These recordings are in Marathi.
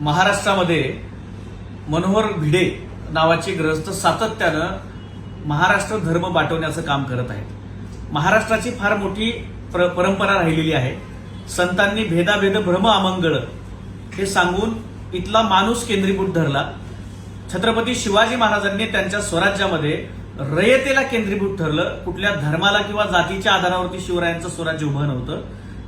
महाराष्ट्रामध्ये मनोहर भिडे नावाचे ग्रस्त सातत्यानं महाराष्ट्र धर्म बाटवण्याचं काम करत आहेत. महाराष्ट्राची फार मोठी प्र- परंपरा राहिलेली आहे. संतांनी भेदाभेद भ्रम अमंगळ हे सांगून इथला माणूस केंद्रीभूत धरला. छत्रपती शिवाजी महाराजांनी त्यांच्या स्वराज्यामध्ये रयतेला केंद्रीभूत ठरलं. कुठल्या धर्माला किंवा जातीच्या आधारावरती शिवरायांचं स्वराज्य उभं नव्हतं.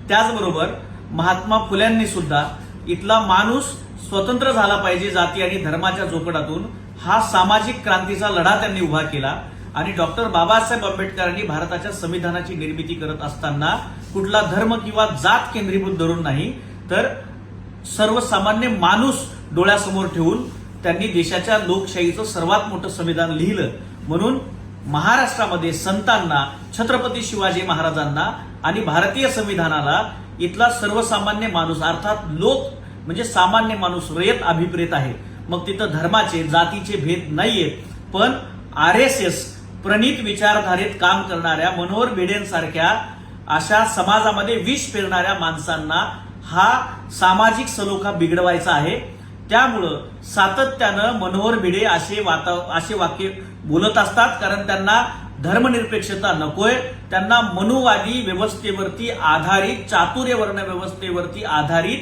त्याचबरोबर महात्मा फुल्यांनी सुद्धा इथला माणूस स्वतंत्र झाला पाहिजे जाती आणि धर्माच्या जोखडातून हा सामाजिक क्रांतीचा लढा त्यांनी उभा केला. आणि डॉक्टर बाबासाहेब आंबेडकरांनी भारताच्या संविधानाची निर्मिती करत असताना कुठला धर्म किंवा जात केंद्रीभूत धरून नाही तर सर्वसामान्य माणूस डोळ्यासमोर ठेवून त्यांनी देशाच्या लोकशाहीचं सर्वात मोठं संविधान लिहिलं. म्हणून महाराष्ट्रामध्ये संतांना छत्रपती शिवाजी महाराजांना आणि भारतीय संविधानाला इथला सर्वसामान्य माणूस अर्थात लोक म्हणजे सामान्य माणूस रयत अभिप्रेत आहे. मग तिथं धर्माचे जातीचे भेद नाहीयेत पण आर एस एस प्रणित विचारधारेत काम करणाऱ्या मनोहर भिडेंसारख्या अशा समाजामध्ये विष पेरणाऱ्या माणसांना हा सामाजिक सलोखा बिघडवायचा आहे. त्यामुळं सातत्यानं मनोहर भिडे असे वाता असे वाक्य बोलत असतात. कारण त्यांना धर्मनिरपेक्षता नकोय. त्यांना मनुवादी व्यवस्थेवरती आधारित चातुर्यवर्ण व्यवस्थेवरती आधारित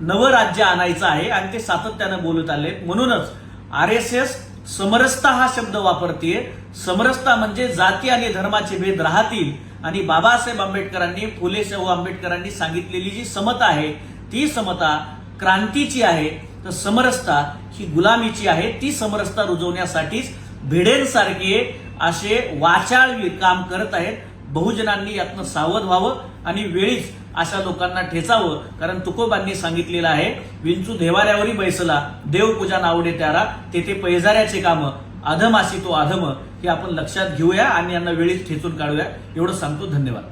नवं राज्य आणायचं आहे आणि ते सातत्यानं बोलत आले. म्हणूनच आर एस एस समरसता हा शब्द वापरतीये. समरसता म्हणजे जाती आणि धर्माचे भेद राहतील. आणि बाबासाहेब आंबेडकरांनी फुले शाहू आंबेडकरांनी सांगितलेली जी समता आहे ती समता क्रांतीची आहे. तर समरसता ही गुलामीची आहे. ती समरसता रुजवण्यासाठीच भिडेंसारखे असे वाचाळ काम करत आहेत. बहुजनांनी यातनं सावध व्हावं आणि वेळीच अशा लोकांना ठेचावं. कारण तुकोबांनी सांगितलेलं आहे विंचू देवाऱ्यावरी बैसला देवपूजा नावडे त्यारा तेथे पैजाऱ्याचे कामं अधमासी तो अधम हे आपण लक्षात घेऊया आणि यांना वेळीच ठेचून काढूया. एवढं सांगतो धन्यवाद.